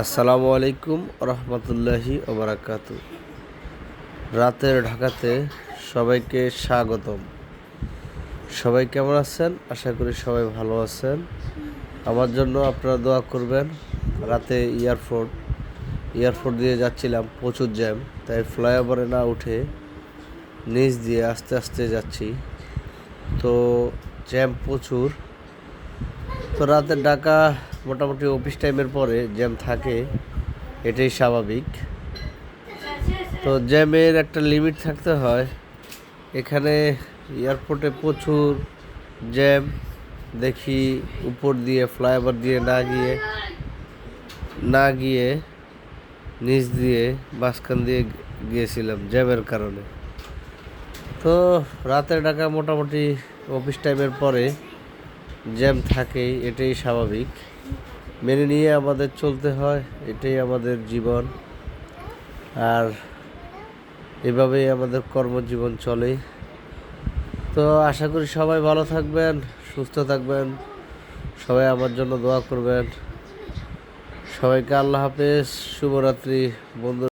আসসালামু আলাইকুম রহমতুল্লাহি ওবরাকাত। রাতের ঢাকাতে সবাইকে স্বাগতম। সবাই কেমন আছেন? আশা করি সবাই ভালো আছেন। আমার জন্য আপনারা দোয়া করবেন। রাতে এয়ারপোর্ট এয়ারপোর্ট দিয়ে যাচ্ছিলাম প্রচুর জ্যাম, তাই ফ্লাইওভারে না উঠে নিচ দিয়ে আস্তে আস্তে যাচ্ছি। তো জ্যাম প্রচুর। তো রাতে ঢাকা মোটামুটি অফিস টাইমের পরে জ্যাম থাকে, এটাই স্বাভাবিক। তো জ্যামের একটা লিমিট থাকতে হয়। এখানে এয়ারপোর্টে প্রচুর জ্যাম দেখি উপর দিয়ে ফ্লাইওভার দিয়ে না গিয়ে না গিয়ে, নিচ দিয়ে, মাঝখান দিয়ে গিয়েছিলাম জ্যামের কারণে। তো রাতের ঢাকা মোটামুটি অফিস টাইমের পরে জ্যাম থাকেই, এটাই স্বাভাবিক। মেনে নিয়ে আমাদের চলতে হয়, এটাই আমাদের জীবন। আর এভাবেই আমাদের কর্মজীবন চলে। তো আশা করি সবাই ভালো থাকবেন, সুস্থ থাকবেন। সবাই আমার জন্য দোয়া করবেন। সবাইকে আল্লাহ হাফেজ, শুভরাত্রি, বন্ধু